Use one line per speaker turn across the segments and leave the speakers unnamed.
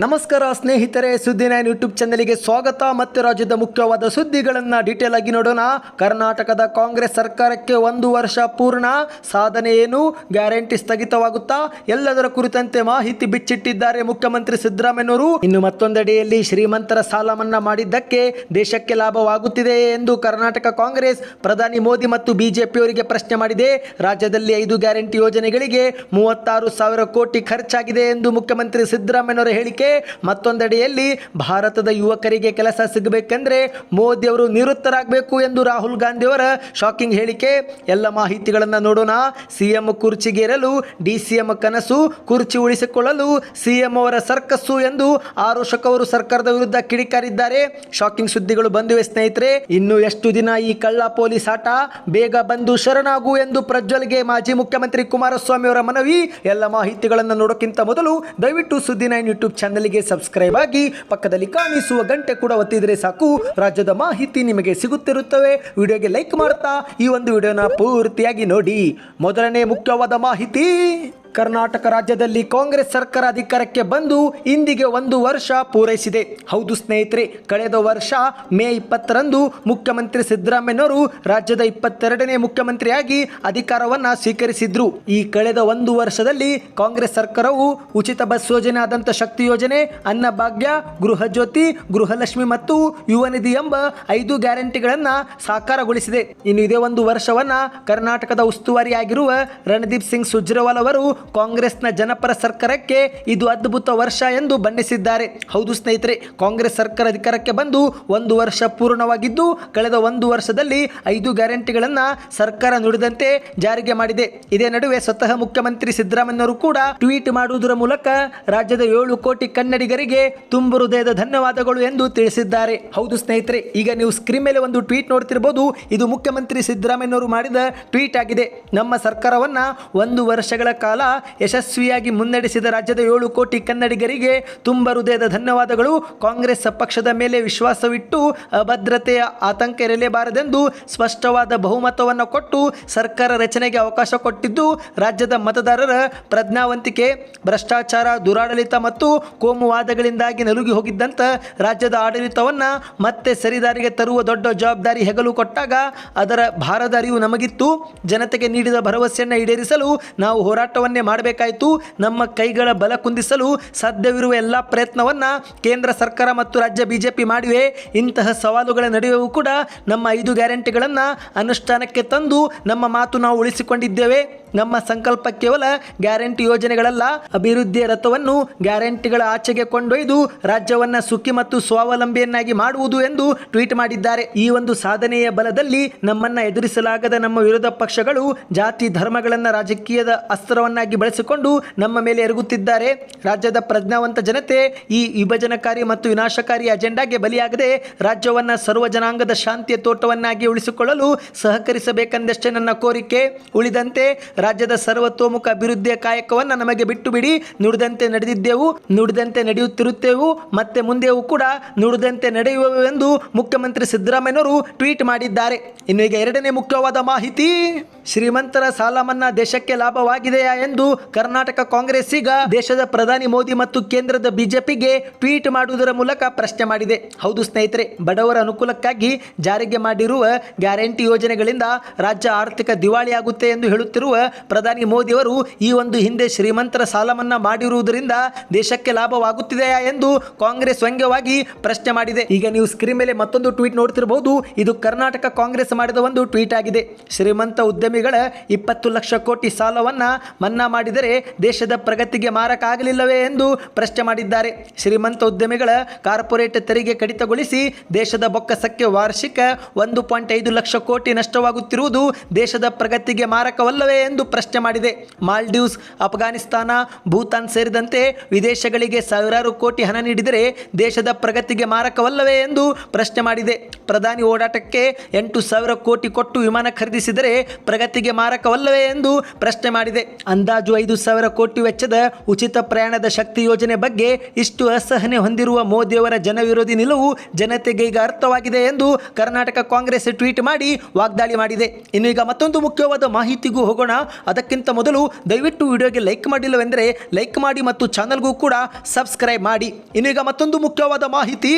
ನಮಸ್ಕಾರ ಸ್ನೇಹಿತರೆ, ಸುದ್ದಿ ನೈನ್ ಯೂಟ್ಯೂಬ್ ಚಾನಲ್ಗೆ ಸ್ವಾಗತ. ಮತ್ತು ರಾಜ್ಯದ ಮುಖ್ಯವಾದ ಸುದ್ದಿಗಳನ್ನು ಡೀಟೇಲ್ ಆಗಿ ನೋಡೋಣ. ಕರ್ನಾಟಕದ ಕಾಂಗ್ರೆಸ್ ಸರ್ಕಾರಕ್ಕೆ ಒಂದು ವರ್ಷ ಪೂರ್ಣ. ಸಾಧನೆ ಏನು? ಗ್ಯಾರಂಟಿ ಸ್ಥಗಿತವಾಗುತ್ತಾ? ಎಲ್ಲದರ ಕುರಿತಂತೆ ಮಾಹಿತಿ ಬಿಚ್ಚಿಟ್ಟಿದ್ದಾರೆ ಮುಖ್ಯಮಂತ್ರಿ ಸಿದ್ದರಾಮಯ್ಯನವರು. ಇನ್ನು ಮತ್ತೊಂದೆಡೆಯಲ್ಲಿ ಶ್ರೀಮಂತರ ಸಾಲ ಮನ್ನಾ ಮಾಡಿದ್ದಕ್ಕೆ ದೇಶಕ್ಕೆ ಲಾಭವಾಗುತ್ತಿದೆ ಎಂದು ಕರ್ನಾಟಕ ಕಾಂಗ್ರೆಸ್ ಪ್ರಧಾನಿ ಮೋದಿ ಮತ್ತು ಬಿಜೆಪಿಯವರಿಗೆ ಪ್ರಶ್ನೆ ಮಾಡಿದೆ. ರಾಜ್ಯದಲ್ಲಿ ಐದು ಗ್ಯಾರಂಟಿ ಯೋಜನೆಗಳಿಗೆ ಮೂವತ್ತಾರು ಸಾವಿರ ಕೋಟಿ ಖರ್ಚಾಗಿದೆ ಎಂದು ಮುಖ್ಯಮಂತ್ರಿ ಸಿದ್ದರಾಮಯ್ಯನವರ ಹೇಳಿಕೆ. ಮತ್ತೊಂದೆಡೆಯಲ್ಲಿ ಭಾರತದ ಯುವಕರಿಗೆ ಕೆಲಸ ಸಿಗಬೇಕೆಂದರೆ ಮೋದಿ ಅವರು ನಿವೃತ್ತರಾಗಬೇಕು ಎಂದು ರಾಹುಲ್ ಗಾಂಧಿ ಅವರ ಶಾಕಿಂಗ್ ಹೇಳಿಕೆ. ಎಲ್ಲ ಮಾಹಿತಿಗಳನ್ನು ನೋಡೋಣ. ಸಿಎಂ ಕುರ್ಚಿಗೇರಲು ಡಿಸಿಎಂ ಕನಸು ಕುರ್ಚಿ ಉಳಿಸಿಕೊಳ್ಳಲು ಸಿಎಂ ಅವರ ಸರ್ಕಸ್ಸು ಎಂದು ಆರೋಷಕ್ ಅವರು ಸರ್ಕಾರದ ವಿರುದ್ಧ ಕಿಡಿಕಾರಿದ್ದಾರೆ. ಶಾಕಿಂಗ್ ಸುದ್ದಿಗಳು ಬಂದಿವೆ ಸ್ನೇಹಿತರೆ. ಇನ್ನು ಎಷ್ಟು ದಿನ ಈ ಕಳ್ಳ ಪೊಲೀಸ್ ಆಟ? ಬೇಗ ಬಂದು ಶರಣಾಗು ಎಂದು ಪ್ರಜ್ವಲ್ಗೆ ಮಾಜಿ ಮುಖ್ಯಮಂತ್ರಿ ಕುಮಾರಸ್ವಾಮಿ ಅವರ ಮನವಿ. ಎಲ್ಲ ಮಾಹಿತಿಗಳನ್ನು ನೋಡೋಕ್ಕಿಂತ ಮೊದಲು ದಯವಿಟ್ಟು ಸುದ್ದಿ ನೈನ್ ಯೂಟ್ಯೂಬ್ ಚಾನಲ್ಗೆ ಸಬ್ಸ್ಕ್ರೈಬ್ ಆಗಿ ಪಕ್ಕದಲ್ಲಿ ಕಾಣಿಸುವ ಗಂಟೆ ಕೂಡ ಒತ್ತಿದ್ರೆ ಸಾಕು. ರಾಜ್ಯದ ಮಾಹಿತಿ ನಿಮಗೆ ಸಿಗುತ್ತಿರುತ್ತವೆ. ವಿಡಿಯೋಗೆ ಲೈಕ್ ಮಾಡ್ತಾ ಈ ಒಂದು ವಿಡಿಯೋನ ಪೂರ್ತಿಯಾಗಿ ನೋಡಿ. ಮೊದಲನೇ ಮುಖ್ಯವಾದ ಮಾಹಿತಿ. ಕರ್ನಾಟಕ ರಾಜ್ಯದಲ್ಲಿ ಕಾಂಗ್ರೆಸ್ ಸರ್ಕಾರ ಅಧಿಕಾರಕ್ಕೆ ಬಂದು ಇಂದಿಗೆ ಒಂದು ವರ್ಷ ಪೂರೈಸಿದೆ. ಹೌದು ಸ್ನೇಹಿತರೆ, ಕಳೆದ ವರ್ಷ ಮೇ ಇಪ್ಪತ್ತರಂದು ಮುಖ್ಯಮಂತ್ರಿ ಸಿದ್ದರಾಮಯ್ಯನವರು ರಾಜ್ಯದ ಇಪ್ಪತ್ತೆರಡನೇ ಮುಖ್ಯಮಂತ್ರಿಯಾಗಿ ಅಧಿಕಾರವನ್ನು ಸ್ವೀಕರಿಸಿದ್ರು. ಈ ಕಳೆದ ಒಂದು ವರ್ಷದಲ್ಲಿ ಕಾಂಗ್ರೆಸ್ ಸರ್ಕಾರವು ಉಚಿತ ಬಸ್ ಯೋಜನೆ ಆದಂಥ ಶಕ್ತಿ ಯೋಜನೆ ಅನ್ನಭಾಗ್ಯ ಗೃಹ ಜ್ಯೋತಿ, ಗೃಹಲಕ್ಷ್ಮಿ ಮತ್ತು ಯುವ ನಿಧಿ ಎಂಬ ಐದು ಗ್ಯಾರಂಟಿಗಳನ್ನ ಸಾಕಾರಗೊಳಿಸಿದೆ. ಇನ್ನು ಇದೇ ಒಂದು ವರ್ಷವನ್ನ ಕರ್ನಾಟಕದ ಉಸ್ತುವಾರಿಯಾಗಿರುವ ರಣದೀಪ್ ಸಿಂಗ್ ಸುರ್ಜೇವಾಲ್ ಅವರು ಕಾಂಗ್ರೆಸ್ನ ಜನಪರ ಸರ್ಕಾರಕ್ಕೆ ಇದು ಅದ್ಭುತ ವರ್ಷ ಎಂದು ಬಣ್ಣಿಸಿದ್ದಾರೆ. ಹೌದು ಸ್ನೇಹಿತರೆ, ಕಾಂಗ್ರೆಸ್ ಸರ್ಕಾರ ಅಧಿಕಾರಕ್ಕೆ ಬಂದು ಒಂದು ವರ್ಷ ಪೂರ್ಣವಾಗಿದ್ದು, ಕಳೆದ ಒಂದು ವರ್ಷದಲ್ಲಿ ಐದು ಗ್ಯಾರಂಟಿಗಳನ್ನು ಸರ್ಕಾರ ನುಡಿದಂತೆ ಜಾರಿಗೆ ಮಾಡಿದೆ. ಇದೇ ನಡುವೆ ಸ್ವತಃ ಮುಖ್ಯಮಂತ್ರಿ ಸಿದ್ದರಾಮಯ್ಯವರು ಕೂಡ ಟ್ವೀಟ್ ಮಾಡುವುದರ ಮೂಲಕ ರಾಜ್ಯದ ಏಳು ಕೋಟಿ ಕನ್ನಡಿಗರಿಗೆ ತುಂಬು ಹೃದಯದ ಧನ್ಯವಾದಗಳು ಎಂದು ತಿಳಿಸಿದ್ದಾರೆ. ಹೌದು ಸ್ನೇಹಿತರೆ, ಈಗ ನೀವು ಸ್ಕ್ರೀನ್ ಮೇಲೆ ಒಂದು ಟ್ವೀಟ್ ನೋಡ್ತಿರಬಹುದು ಇದು ಮುಖ್ಯಮಂತ್ರಿ ಸಿದ್ದರಾಮಯ್ಯವರು ಮಾಡಿದ ಟ್ವೀಟ್ ಆಗಿದೆ. ನಮ್ಮ ಸರ್ಕಾರವನ್ನ ಒಂದು ವರ್ಷಗಳ ಕಾಲ ಯಶಸ್ವಿಯಾಗಿ ಮುನ್ನಡೆಸಿದ ರಾಜ್ಯದ ಏಳು ಕೋಟಿ ಕನ್ನಡಿಗರಿಗೆ ತುಂಬ ಹೃದಯದ ಧನ್ಯವಾದಗಳು. ಕಾಂಗ್ರೆಸ್ ಪಕ್ಷದ ಮೇಲೆ ವಿಶ್ವಾಸವಿಟ್ಟು ಅಭದ್ರತೆಯ ಆತಂಕ ಇರಲೇಬಾರದೆಂದು ಸ್ಪಷ್ಟವಾದ ಬಹುಮತವನ್ನು ಕೊಟ್ಟು ಸರ್ಕಾರ ರಚನೆಗೆ ಅವಕಾಶ ಕೊಟ್ಟಿದ್ದು ರಾಜ್ಯದ ಮತದಾರರ ಪ್ರಜ್ಞಾವಂತಿಕೆ, ಭ್ರಷ್ಟಾಚಾರ, ದುರಾಡಳಿತ ಮತ್ತು ಕೋಮುವಾದಗಳಿಂದಾಗಿ ನಲುಗಿ ಹೋಗಿದ್ದಂಥ ರಾಜ್ಯದ ಆಡಳಿತವನ್ನು ಮತ್ತೆ ಸರಿದಾರಿಗೆ ತರುವ ದೊಡ್ಡ ಜವಾಬ್ದಾರಿ ಹೆಗಲು ಕೊಟ್ಟಾಗ ಅದರ ಭಾರದ ಅರಿವು ನಮಗಿತ್ತು. ಜನತೆಗೆ ನೀಡಿದ ಭರವಸೆಯನ್ನು ಈಡೇರಿಸಲು ನಾವು ಹೋರಾಟವನ್ನೇ ಮಾಡಬೇಕಾಯಿತು. ನಮ್ಮ ಕೈಗಳ ಬಲ ಕುಂದಿಸಲು ಸಾಧ್ಯವಿರುವ ಎಲ್ಲ ಪ್ರಯತ್ನವನ್ನು ಕೇಂದ್ರ ಸರ್ಕಾರ ಮತ್ತು ರಾಜ್ಯ ಬಿಜೆಪಿ ಮಾಡಿವೆ. ಇಂತಹ ಸವಾಲುಗಳ ನಡುವೆಯೂ ಕೂಡ ನಮ್ಮ ಐದು ಗ್ಯಾರಂಟಿಗಳನ್ನು ಅನುಷ್ಠಾನಕ್ಕೆ ತಂದು ನಮ್ಮ ಮಾತು ನಾವು ಉಳಿಸಿಕೊಂಡಿದ್ದೇವೆ. ನಮ್ಮ ಸಂಕಲ್ಪ ಕೇವಲ ಗ್ಯಾರಂಟಿ ಯೋಜನೆಗಳಲ್ಲ, ಅಭಿವೃದ್ಧಿಯ ರಥವನ್ನು ಗ್ಯಾರಂಟಿಗಳ ಆಚೆಗೆ ಕೊಂಡೊಯ್ದು ರಾಜ್ಯವನ್ನ ಸುಖಿ ಮತ್ತು ಸ್ವಾವಲಂಬಿಯನ್ನಾಗಿ ಮಾಡುವುದು ಎಂದು ಟ್ವೀಟ್ ಮಾಡಿದ್ದಾರೆ. ಈ ಒಂದು ಸಾಧನೆಯ ಬಲದಲ್ಲಿ ನಮ್ಮನ್ನ ಎದುರಿಸಲಾಗದ ನಮ್ಮ ವಿರೋಧ ಪಕ್ಷಗಳು ಜಾತಿ ಧರ್ಮಗಳನ್ನು ರಾಜಕೀಯದ ಅಸ್ತ್ರವನ್ನಾಗಿ ಬಳಸಿಕೊಂಡು ನಮ್ಮ ಮೇಲೆ ಎರಗುತ್ತಿದ್ದಾರೆ. ರಾಜ್ಯದ ಪ್ರಜ್ಞಾವಂತ ಜನತೆ ಈ ವಿಭಜನಕಾರಿ ಮತ್ತು ವಿನಾಶಕಾರಿ ಅಜೆಂಡಾಗೆ ಬಲಿಯಾಗದೆ ರಾಜ್ಯವನ್ನ ಸರ್ವ ಜನಾಂಗದ ಶಾಂತಿಯ ತೋಟವನ್ನಾಗಿ ಉಳಿಸಿಕೊಳ್ಳಲು ಸಹಕರಿಸಬೇಕೆಂದಷ್ಟೇ ನನ್ನ ಕೋರಿಕೆ. ಉಳಿದಂತೆ ರಾಜ್ಯದ ಸರ್ವತೋಮುಖ ಅಭಿವೃದ್ಧಿಯ ಕಾಯಕವನ್ನು ನಮಗೆ ಬಿಟ್ಟು ಬಿಡಿ ನುಡಿದಂತೆ ನಡೆದಿದ್ದೆವು, ನುಡಿದಂತೆ ನಡೆಯುತ್ತಿರುತ್ತೇವು, ಮತ್ತೆ ಮುಂದೆಯೂ ಕೂಡ ನುಡಿದಂತೆ ನಡೆಯುವೆವು ಎಂದು ಮುಖ್ಯಮಂತ್ರಿ ಸಿದ್ದರಾಮಯ್ಯನವರು ಟ್ವೀಟ್ ಮಾಡಿದ್ದಾರೆ. ಇನ್ನು ಈಗ ಎರಡನೇ ಮುಖ್ಯವಾದ ಮಾಹಿತಿ, ಶ್ರೀಮಂತರ ಸಾಲ ಮನ್ನಾ ದೇಶಕ್ಕೆ ಲಾಭವಾಗಿದೆಯಾ ಎಂದು ಕರ್ನಾಟಕ ಕಾಂಗ್ರೆಸ್ ಈಗ ದೇಶದ ಪ್ರಧಾನಿ ಮೋದಿ ಮತ್ತು ಕೇಂದ್ರದ ಬಿಜೆಪಿಗೆ ಟ್ವೀಟ್ ಮಾಡುವುದರ ಮೂಲಕ ಪ್ರಶ್ನೆ ಮಾಡಿದೆ. ಹೌದು ಸ್ನೇಹಿತರೆ, ಬಡವರ ಅನುಕೂಲಕ್ಕಾಗಿ ಜಾರಿಗೆ ಮಾಡಿರುವ ಗ್ಯಾರಂಟಿ ಯೋಜನೆಗಳಿಂದ ರಾಜ್ಯ ಆರ್ಥಿಕ ದಿವಾಳಿಯಾಗುತ್ತೆ ಎಂದು ಹೇಳುತ್ತಿರುವ ಪ್ರಧಾನಿ ಮೋದಿಯವರು ಈ ಒಂದು ಹಿಂದೆ ಶ್ರೀಮಂತರ ಸಾಲ ಮನ್ನಾ ಮಾಡಿರುವುದರಿಂದ ದೇಶಕ್ಕೆ ಲಾಭವಾಗುತ್ತಿದೆಯಾ ಎಂದು ಕಾಂಗ್ರೆಸ್ ವ್ಯಂಗ್ಯವಾಗಿ ಪ್ರಶ್ನೆ ಮಾಡಿದೆ. ಈಗ ನೀವು ಸ್ಕ್ರೀನ್ ಮೇಲೆ ಮತ್ತೊಂದು ಟ್ವೀಟ್ ನೋಡ್ತಿರಬಹುದು ಇದು ಕರ್ನಾಟಕ ಕಾಂಗ್ರೆಸ್ ಮಾಡಿದ ಒಂದು ಟ್ವೀಟ್ ಆಗಿದೆ. ಶ್ರೀಮಂತ ಉದ್ಯಮಿಗಳ ಇಪ್ಪತ್ತು ಲಕ್ಷ ಕೋಟಿ ಸಾಲವನ್ನ ಮನ್ನಾ ಮಾಡಿದರೆ ದೇಶದ ಪ್ರಗತಿಗೆ ಮಾರಕ ಆಗಲಿಲ್ಲವೇ ಎಂದು ಪ್ರಶ್ನೆ ಮಾಡಿದ್ದಾರೆ. ಶ್ರೀಮಂತ ಉದ್ಯಮಿಗಳ ಕಾರ್ಪೊರೇಟ್ ತೆರಿಗೆ ಕಡಿತಗೊಳಿಸಿ ದೇಶದ ಬೊಕ್ಕಸಕ್ಕೆ ವಾರ್ಷಿಕ ಒಂದು ಪಾಯಿಂಟ್ ಐದು ಲಕ್ಷ ಕೋಟಿ ನಷ್ಟವಾಗುತ್ತಿರುವುದು ದೇಶದ ಪ್ರಗತಿಗೆ ಮಾರಕವಲ್ಲವೇ ಎಂದು ಪ್ರಶ್ನೆ ಮಾಡಿದೆ. ಮಾಲ್ಡೀವ್ಸ್, ಅಫ್ಘಾನಿಸ್ತಾನ, ಭೂತಾನ್ ಸೇರಿದಂತೆ ವಿದೇಶಗಳಿಗೆ ಸಾವಿರಾರು ಕೋಟಿ ಹಣ ನೀಡಿದರೆ ದೇಶದ ಪ್ರಗತಿಗೆ ಮಾರಕವಲ್ಲವೇ ಎಂದು ಪ್ರಶ್ನೆ ಮಾಡಿದೆ. ಪ್ರಧಾನಿ ಓಡಾಟಕ್ಕೆ ಎಂಟು ಸಾವಿರ ಕೋಟಿ ಕೊಟ್ಟು ವಿಮಾನ ಖರೀದಿಸಿದರೆ ಪ್ರಗತಿಗೆ ಮಾರಕವಲ್ಲವೇ ಎಂದು ಪ್ರಶ್ನೆ ಮಾಡಿದೆ. ಅಂದಾಜು ಐದು ಸಾವಿರ ಕೋಟಿ ವೆಚ್ಚದ ಉಚಿತ ಪ್ರಯಾಣದ ಶಕ್ತಿ ಯೋಜನೆ ಬಗ್ಗೆ ಇಷ್ಟು ಅಸಹನೆ ಹೊಂದಿರುವ ಮೋದಿಯವರ ಜನವಿರೋಧಿ ನಿಲುವು ಜನತೆಗೆ ಈಗ ಅರ್ಥವಾಗಿದೆ ಎಂದು ಕರ್ನಾಟಕ ಕಾಂಗ್ರೆಸ್ ಟ್ವೀಟ್ ಮಾಡಿ ವಾಗ್ದಾಳಿ ಮಾಡಿದೆ. ಇನ್ನು ಈಗ ಮತ್ತೊಂದು ಮುಖ್ಯವಾದ ಮಾಹಿತಿಗೂ ಹೋಗೋಣ. ಅದಕ್ಕಿಂತ ಮೊದಲು ದಯವಿಟ್ಟು ವಿಡಿಯೋಗೆ ಲೈಕ್ ಮಾಡಿಲ್ಲವೆಂದರೆ ಲೈಕ್ ಮಾಡಿ ಮತ್ತು ಚಾನಲ್ಗೂ ಕೂಡ ಸಬ್ಸ್ಕ್ರೈಬ್ ಮಾಡಿ ಇನ್ನೀಗ ಮತ್ತೊಂದು ಮುಖ್ಯವಾದ ಮಾಹಿತಿ.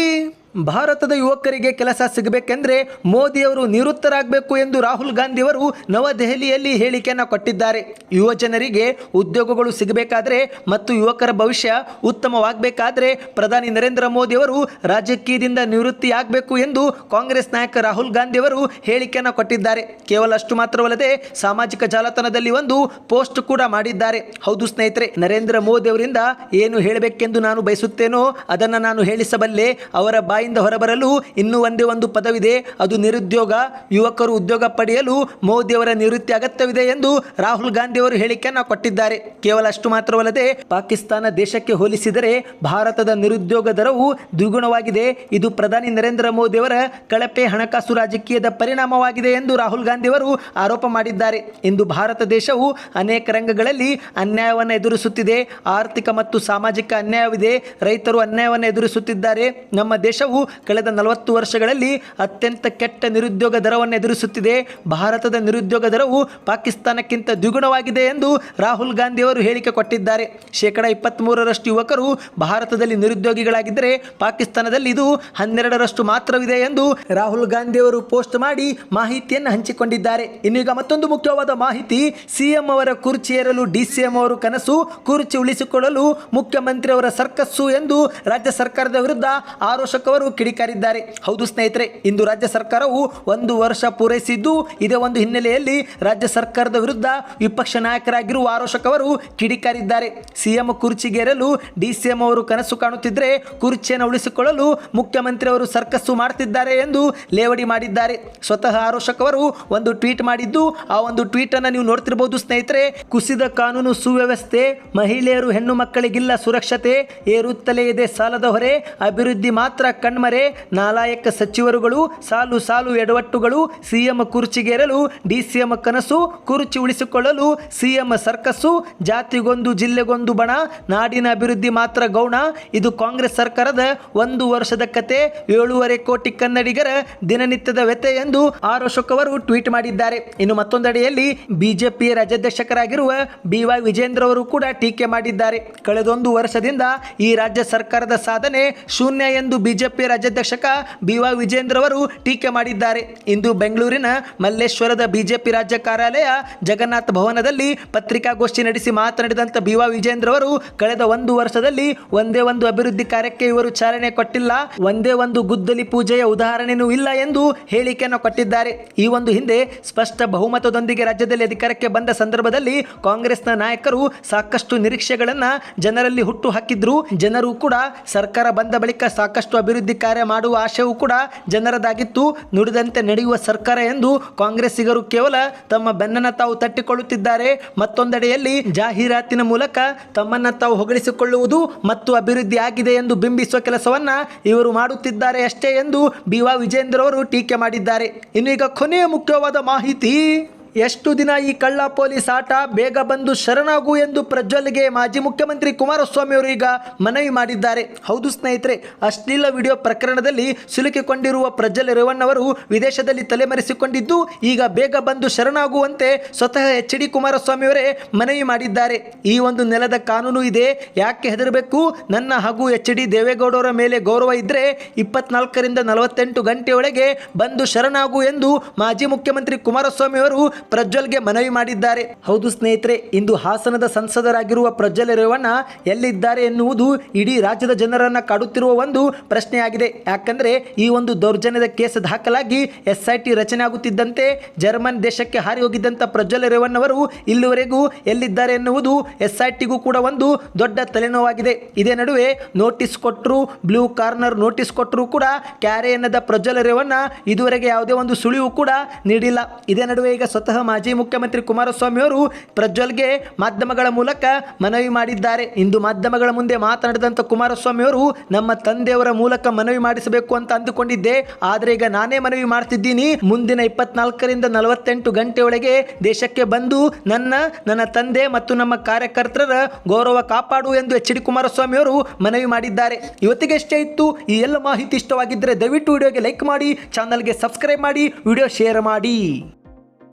ಭಾರತದ ಯುವಕರಿಗೆ ಕೆಲಸ ಸಿಗಬೇಕೆಂದ್ರೆ ಮೋದಿಯವರು ನಿವೃತ್ತರಾಗಬೇಕು ಎಂದು ರಾಹುಲ್ ಗಾಂಧಿಯವರು ನವದೆಹಲಿಯಲ್ಲಿ ಹೇಳಿಕೆಯನ್ನು ಕೊಟ್ಟಿದ್ದಾರೆ. ಯುವ ಜನರಿಗೆ ಉದ್ಯೋಗಗಳು ಸಿಗಬೇಕಾದರೆ ಮತ್ತು ಯುವಕರ ಭವಿಷ್ಯ ಉತ್ತಮವಾಗಬೇಕಾದರೆ ಪ್ರಧಾನಿ ನರೇಂದ್ರ ಮೋದಿಯವರು ರಾಜಕೀಯದಿಂದ ನಿವೃತ್ತಿ ಆಗಬೇಕು ಎಂದು ಕಾಂಗ್ರೆಸ್ ನಾಯಕ ರಾಹುಲ್ ಗಾಂಧಿಯವರು ಹೇಳಿಕೆಯನ್ನು ಕೊಟ್ಟಿದ್ದಾರೆ. ಕೇವಲ ಅಷ್ಟು ಮಾತ್ರವಲ್ಲದೆ ಸಾಮಾಜಿಕ ಜಾಲತಾಣದಲ್ಲಿ ಒಂದು ಪೋಸ್ಟ್ ಕೂಡ ಮಾಡಿದ್ದಾರೆ. ಹೌದು ಸ್ನೇಹಿತರೆ, ನರೇಂದ್ರ ಮೋದಿ ಅವರಿಂದ ಏನು ಹೇಳಬೇಕೆಂದು ನಾನು ಬಯಸುತ್ತೇನೋ ಅದನ್ನು ನಾನು ಹೇಳಿಸಬಲ್ಲೆ ಅವರ ಬಾಯಿಂದ ಹೊರಬರಲು ಇನ್ನೂ ಒಂದೇ ಒಂದು ಪದವಿದೆ. ಅದು ನಿರುದ್ಯೋಗ. ಯುವಕರು ಉದ್ಯೋಗ ಪಡೆಯಲು ಮೋದಿಯವರ ನಿವೃತ್ತಿ ಅಗತ್ಯವಿದೆ ಎಂದು ರಾಹುಲ್ ಗಾಂಧಿ ಅವರು ಹೇಳಿಕೆಯನ್ನು ಕೊಟ್ಟಿದ್ದಾರೆ. ಕೇವಲ ಅಷ್ಟು ಮಾತ್ರವಲ್ಲದೆ ಪಾಕಿಸ್ತಾನ ದೇಶಕ್ಕೆ ಹೋಲಿಸಿದರೆ ಭಾರತದ ನಿರುದ್ಯೋಗ ದರವು ದ್ವಿಗುಣವಾಗಿದೆ. ಇದು ಪ್ರಧಾನಿ ನರೇಂದ್ರ ಮೋದಿ ಅವರ ಕಳಪೆ ಹಣಕಾಸು ರಾಜಕೀಯದ ಪರಿಣಾಮವಾಗಿದೆ ಎಂದು ರಾಹುಲ್ ಗಾಂಧಿ ಅವರು ಆರೋಪ ಮಾಡಿದ್ದಾರೆ. ಇಂದು ಭಾರತ ದೇಶವು ಅನೇಕ ರಂಗಗಳಲ್ಲಿ ಅನ್ಯಾಯವನ್ನು ಎದುರಿಸುತ್ತಿದೆ. ಆರ್ಥಿಕ ಮತ್ತು ಸಾಮಾಜಿಕ ಅನ್ಯಾಯವಿದೆ. ರೈತರು ಅನ್ಯಾಯವನ್ನು ಎದುರಿಸುತ್ತಿದ್ದಾರೆ. ನಮ್ಮ ದೇಶವು ಕಳೆದ ನಲವತ್ತು ವರ್ಷಗಳಲ್ಲಿ ಅತ್ಯಂತ ಕೆಟ್ಟ ನಿರುದ್ಯೋಗ ದರವನ್ನು ಎದುರಿಸುತ್ತಿದೆ. ಭಾರತದ ನಿರುದ್ಯೋಗ ದರವು ಪಾಕಿಸ್ತಾನಕ್ಕಿಂತ ದ್ವಿಗುಣವಾಗಿದೆ ಎಂದು ರಾಹುಲ್ ಗಾಂಧಿ ಅವರು ಹೇಳಿಕೆ ಕೊಟ್ಟಿದ್ದಾರೆ. ಶೇಕಡ ಇಪ್ಪತ್ತ್ಮೂರರಷ್ಟು ಯುವಕರು ಭಾರತದಲ್ಲಿ ನಿರುದ್ಯೋಗಿಗಳಾಗಿದ್ದರೆ ಪಾಕಿಸ್ತಾನದಲ್ಲಿ ಇದು ಹನ್ನೆರಡರಷ್ಟು ಮಾತ್ರವಿದೆ ಎಂದು ರಾಹುಲ್ ಗಾಂಧಿ ಅವರು ಪೋಸ್ಟ್ ಮಾಡಿ ಮಾಹಿತಿಯನ್ನು ಹಂಚಿಕೊಂಡಿದ್ದಾರೆ. ಇನ್ನೀಗ ಮತ್ತೊಂದು ಮುಖ್ಯವಾದ ಮಾಹಿತಿ, ಸಿಎಂ ಅವರ ಕುರ್ಚಿ ಏರಲು ಡಿಸಿಎಂ ಅವರು ಕನಸು, ಕುರ್ಚಿ ಉಳಿಸಿಕೊಳ್ಳಲು ಮುಖ್ಯಮಂತ್ರಿ ಅವರ ಸರ್ಕಸ್ಸು ಎಂದು ರಾಜ್ಯ ಸರ್ಕಾರದ ವಿರುದ್ಧ ಆರೋಶಕ್ ಅವರು ಕಿಡಿಕಾರಿದ್ದಾರೆ. ಹೌದು ಸ್ನೇಹಿತರೆ, ಇಂದು ರಾಜ್ಯ ಸರ್ಕಾರವು ಒಂದು ವರ್ಷ ಪೂರೈಸಿದ್ದು, ಇದೇ ಒಂದು ಹಿನ್ನೆಲೆಯಲ್ಲಿ ರಾಜ್ಯ ಸರ್ಕಾರದ ವಿರುದ್ಧ ವಿಪಕ್ಷ ನಾಯಕರಾಗಿರುವ ಆರೋಶಕ್ ಅವರು ಕಿಡಿಕಾರಿದ್ದಾರೆ. ಸಿಎಂ ಕುರ್ಚಿಗೇರಲು ಡಿಸಿಎಂ ಅವರು ಕನಸು ಕಾಣುತ್ತಿದ್ದರೆ ಕುರ್ಚಿಯನ್ನು ಉಳಿಸಿಕೊಳ್ಳಲು ಮುಖ್ಯಮಂತ್ರಿ ಅವರು ಸರ್ಕಸ್ಸು ಮಾಡುತ್ತಿದ್ದಾರೆ ಎಂದು ಲೇವಡಿ ಮಾಡಿದ್ದಾರೆ. ಸ್ವತಃ ಆರೋಶಕ್ ಅವರು ಒಂದು ಟ್ವೀಟ್ ಮಾಡಿದ್ದು, ಆ ಒಂದು ಟ್ವೀಟ್ ಅನ್ನು ನೀವು ನೋಡ್ತಿರಬಹುದು ಸ್ನೇಹಿತರೆ, ಕುಸಿದ ಕಾನೂನು ಸುವ್ಯವಸ್ಥೆ, ಮಹಿಳೆಯರು ಹೆಣ್ಣು ಮಕ್ಕಳಿಗಿಲ್ಲ ಸುರಕ್ಷತೆ, ಏರುತ್ತಲೇ ಇದೆ ಸಾಲದ ಹೊರೆ, ಅಭಿವೃದ್ಧಿ ಮಾತ್ರ ಕಣ್ಮರೆ, ನಾಲಾಯಕ ಸಚಿವರುಗಳು, ಸಾಲು ಸಾಲು ಎಡವಟ್ಟುಗಳು, ಸಿಎಂ ಕುರ್ಚಿಗೇರಲು, ಡಿಸಿಎಂ ಕನಸು, ಕುರ್ಚಿ ಉಳಿಸಿಕೊಳ್ಳಲು, ಸಿಎಂ ಸರ್ಕಸ್ಸು, ಜಾತಿಗೊಂದು ಜಿಲ್ಲೆಗೊಂದು ಬಣ, ನಾಡಿನ ಅಭಿವೃದ್ಧಿ ಮಾತ್ರ ಗೌಣ. ಇದು ಕಾಂಗ್ರೆಸ್ ಸರ್ಕಾರದ ಒಂದು ವರ್ಷದ ಕತೆ. ಏಳೂವರೆ ಕೋಟಿ ಕನ್ನಡಿಗರ ದಿನನಿತ್ಯದ ವ್ಯತೆ ಎಂದು ಆರ್ ಅಶೋಕ್ ಅವರು ಟ್ವೀಟ್ ಮಾಡಿದ್ದಾರೆ. ಇನ್ನು ಮತ್ತೊಂದೆಡೆಯಲ್ಲಿ ಬಿಜೆಪಿ ರಾಜ್ಯಾಧ್ಯಕ್ಷಕರಾಗಿರುವ ಬಿವೈ ವಿಜೇಂದ್ರ ಅವರು ಕೂಡ ಟೀಕೆ ಮಾಡಿದ್ದಾರೆ. ಕಳೆದೊಂದು ವರ್ಷದಿಂದ ಈ ರಾಜ್ಯ ಸರ್ಕಾರದ ಸಾಧನೆ ಶೂನ್ಯ ಎಂದು ಬಿಜೆಪಿ ರಾಜ್ಯಾಧ್ಯಕ್ಷಕ ಬಿ ವೈ ವಿಜೇಂದ್ರ ಅವರು ಟೀಕೆ ಮಾಡಿದ್ದಾರೆ. ಇಂದು ಬೆಂಗಳೂರಿನ ಮಲ್ಲೇಶ್ವರದ ಬಿಜೆಪಿ ರಾಜ್ಯ ಕಾರ್ಯಾಲಯ ಜಗನ್ನಾಥ ಭವನದಲ್ಲಿ ಪತ್ರಿಕಾಗೋಷ್ಠಿ ನಡೆಸಿ ಮಾತನಾಡಿದಂಥ ಬಿ ವೈ ವಿಜೇಂದ್ರ ಅವರು ಕಳೆದ ಒಂದು ವರ್ಷದಲ್ಲಿ ಒಂದೇ ಒಂದು ಅಭಿವೃದ್ಧಿ ಕಾರ್ಯಕ್ಕೆ ಇವರು ಚಾಲನೆ ಕೊಟ್ಟಿಲ್ಲ. ಒಂದೇ ಒಂದು ಗುದ್ದಲಿ ಪೂಜೆಯ ಉದಾಹರಣೆಯೂ ಇಲ್ಲ ಎಂದು ಹೇಳಿಕೆಯನ್ನು ಕೊಟ್ಟಿದ್ದಾರೆ. ಈ ಒಂದು ಹಿಂದೆ ಸ್ಪಷ್ಟ ಬಹುಮತದೊಂದಿಗೆ ರಾಜ್ಯದಲ್ಲಿ ಅಧಿಕಾರಕ್ಕೆ ಬಂದ ಸಂದರ್ಭದಲ್ಲಿ ಕಾಂಗ್ರೆಸ್ನ ನಾಯಕರು ಸಾಕಷ್ಟು ನಿರೀಕ್ಷೆಗಳನ್ನ ಜನರಲ್ಲಿ ಹುಟ್ಟು ಹಾಕಿದ್ರು. ಜನರು ಕೂಡ ಸರ್ಕಾರ ಬಂದ ಬಳಿಕ ಸಾಕಷ್ಟು ಅಭಿವೃದ್ಧಿ ಕಾರ್ಯ ಮಾಡುವ ಆಶಯವು ಕೂಡ ಜನರದಾಗಿತ್ತು. ನುಡಿದಂತೆ ನಡೆಯುವ ಸರ್ಕಾರ ಎಂದು ಕಾಂಗ್ರೆಸ್ಸಿಗರು ಕೇವಲ ತಮ್ಮ ಬೆನ್ನನ್ನು ತಾವು ತಟ್ಟಿಕೊಳ್ಳುತ್ತಿದ್ದಾರೆ. ಮತ್ತೊಂದೆಡೆಯಲ್ಲಿ ಜಾಹೀರಾತಿನ ಮೂಲಕ ತಮ್ಮನ್ನ ತಾವು ಹೊಗಳಿಸಿಕೊಳ್ಳುವುದು ಮತ್ತು ಅಭಿವೃದ್ಧಿ ಆಗಿದೆ ಎಂದು ಬಿಂಬಿಸುವ ಕೆಲಸವನ್ನ ಇವರು ಮಾಡುತ್ತಿದ್ದಾರೆ ಅಷ್ಟೇ ಎಂದು ಬಿ ವಿಜೇಂದ್ರ ಅವರು ಟೀಕೆ ಮಾಡಿದ್ದಾರೆ. ಇನ್ನೀಗ ಕೊನೆಯ ಮುಖ್ಯವಾದ ಮಾಹಿತಿ. ಎಷ್ಟು ದಿನ ಈ ಕಳ್ಳ ಪೊಲೀಸ್ ಆಟ? ಬೇಗ ಬಂದು ಶರಣಾಗು ಎಂದು ಪ್ರಜ್ವಲ್ಗೆ ಮಾಜಿ ಮುಖ್ಯಮಂತ್ರಿ ಕುಮಾರಸ್ವಾಮಿ ಅವರು ಈಗ ಮನವಿ ಮಾಡಿದ್ದಾರೆ. ಹೌದು ಸ್ನೇಹಿತರೆ, ಅಶ್ಲೀಲ ವಿಡಿಯೋ ಪ್ರಕರಣದಲ್ಲಿ ಸಿಲುಕಿಕೊಂಡಿರುವ ಪ್ರಜ್ವಲ್ ರೇವಣ್ಣವರು ವಿದೇಶದಲ್ಲಿ ತಲೆಮರೆಸಿಕೊಂಡಿದ್ದು, ಈಗ ಬೇಗ ಬಂದು ಶರಣಾಗುವಂತೆ ಸ್ವತಃ ಎಚ್ ಡಿ ಕುಮಾರಸ್ವಾಮಿ ಅವರೇ ಮನವಿ ಮಾಡಿದ್ದಾರೆ. ಈ ಒಂದು ನೆಲದ ಕಾನೂನು ಇದೆ. ಯಾಕೆ ಹೆದರಬೇಕು? ನನ್ನ ಹಾಗೂ ಎಚ್ ಡಿ ದೇವೇಗೌಡರ ಮೇಲೆ ಗೌರವ ಇದ್ದರೆ ಇಪ್ಪತ್ನಾಲ್ಕರಿಂದ ನಲವತ್ತೆಂಟು ಗಂಟೆಯೊಳಗೆ ಬಂದು ಶರಣಾಗು ಎಂದು ಮಾಜಿ ಮುಖ್ಯಮಂತ್ರಿ ಕುಮಾರಸ್ವಾಮಿ ಅವರು ಪ್ರಜ್ವಲ್ಗೆ ಮನವಿ ಮಾಡಿದ್ದಾರೆ. ಹೌದು ಸ್ನೇಹಿತರೆ, ಇಂದು ಹಾಸನದ ಸಂಸದರಾಗಿರುವ ಪ್ರಜ್ವಲ್ ರೇವಣ್ಣ ಎಲ್ಲಿದ್ದಾರೆ ಎನ್ನುವುದು ಇಡೀ ರಾಜ್ಯದ ಜನರನ್ನ ಕಾಡುತ್ತಿರುವ ಒಂದು ಪ್ರಶ್ನೆಯಾಗಿದೆ. ಯಾಕಂದ್ರೆ ಈ ಒಂದು ದೌರ್ಜನ್ಯದ ಕೇಸ್ ದಾಖಲಾಗಿ ಎಸ್ಐಟಿ ರಚನೆ ಆಗುತ್ತಿದ್ದಂತೆ ಜರ್ಮನ್ ದೇಶಕ್ಕೆ ಹಾರಿ ಹೋಗಿದ್ದಂಥ ಪ್ರಜ್ವಲ್ ರೇವಣ್ಣವರು ಇಲ್ಲಿವರೆಗೂ ಎಲ್ಲಿದ್ದಾರೆ ಎನ್ನುವುದು ಎಸ್ಐಟಿಗೂ ಕೂಡ ಒಂದು ದೊಡ್ಡ ತಲೆನೋವಾಗಿದೆ. ಇದೇ ನಡುವೆ ನೋಟಿಸ್ ಕೊಟ್ಟರು, ಬ್ಲೂ ಕಾರ್ನರ್ ನೋಟಿಸ್ ಕೊಟ್ಟರು ಕೂಡ ಕ್ಯಾರೆ ಎನ್ನದ ಪ್ರಜ್ವಲ್ ರೇವಣ್ಣ ಇದುವರೆಗೆ ಯಾವುದೇ ಒಂದು ಸುಳಿವು ಕೂಡ ನೀಡಿಲ್ಲ. ಇದೇ ನಡುವೆ ಈಗ ಸ್ವತಃ ಮಾಜಿ ಮುಖ್ಯಮಂತ್ರಿ ಕುಮಾರಸ್ವಾಮಿ ಅವರು ಪ್ರಜ್ವಲ್ಗೆ ಮಾಧ್ಯಮಗಳ ಮೂಲಕ ಮನವಿ ಮಾಡಿದ್ದಾರೆ. ಇಂದು ಮಾಧ್ಯಮಗಳ ಮುಂದೆ ಮಾತನಾಡಿದಂಥ ಕುಮಾರಸ್ವಾಮಿ ಅವರು, ನಮ್ಮ ತಂದೆಯವರ ಮೂಲಕ ಮನವಿ ಮಾಡಿಸಬೇಕು ಅಂತ ಅಂದುಕೊಂಡಿದ್ದೆ. ಆದರೆ ಈಗ ನಾನೇ ಮನವಿ ಮಾಡ್ತಿದ್ದೀನಿ. ಮುಂದಿನ ಇಪ್ಪತ್ನಾಲ್ಕರಿಂದ ನಲವತ್ತೆಂಟು ಗಂಟೆಯೊಳಗೆ ದೇಶಕ್ಕೆ ಬಂದು ನನ್ನ ನನ್ನ ತಂದೆ ಮತ್ತು ನಮ್ಮ ಕಾರ್ಯಕರ್ತರ ಗೌರವ ಕಾಪಾಡು ಎಂದು ಎಚ್ ಡಿ ಕುಮಾರಸ್ವಾಮಿ ಅವರು ಮನವಿ ಮಾಡಿದ್ದಾರೆ. ಇವತ್ತಿಗೆ ಎಷ್ಟೇ ಇತ್ತು. ಈ ಎಲ್ಲ ಮಾಹಿತಿ ಇಷ್ಟವಾಗಿದ್ದರೆ ದಯವಿಟ್ಟು ವಿಡಿಯೋಗೆ ಲೈಕ್ ಮಾಡಿ, ಚಾನಲ್ಗೆ ಸಬ್ಸ್ಕ್ರೈಬ್ ಮಾಡಿ, ವಿಡಿಯೋ ಶೇರ್ ಮಾಡಿ.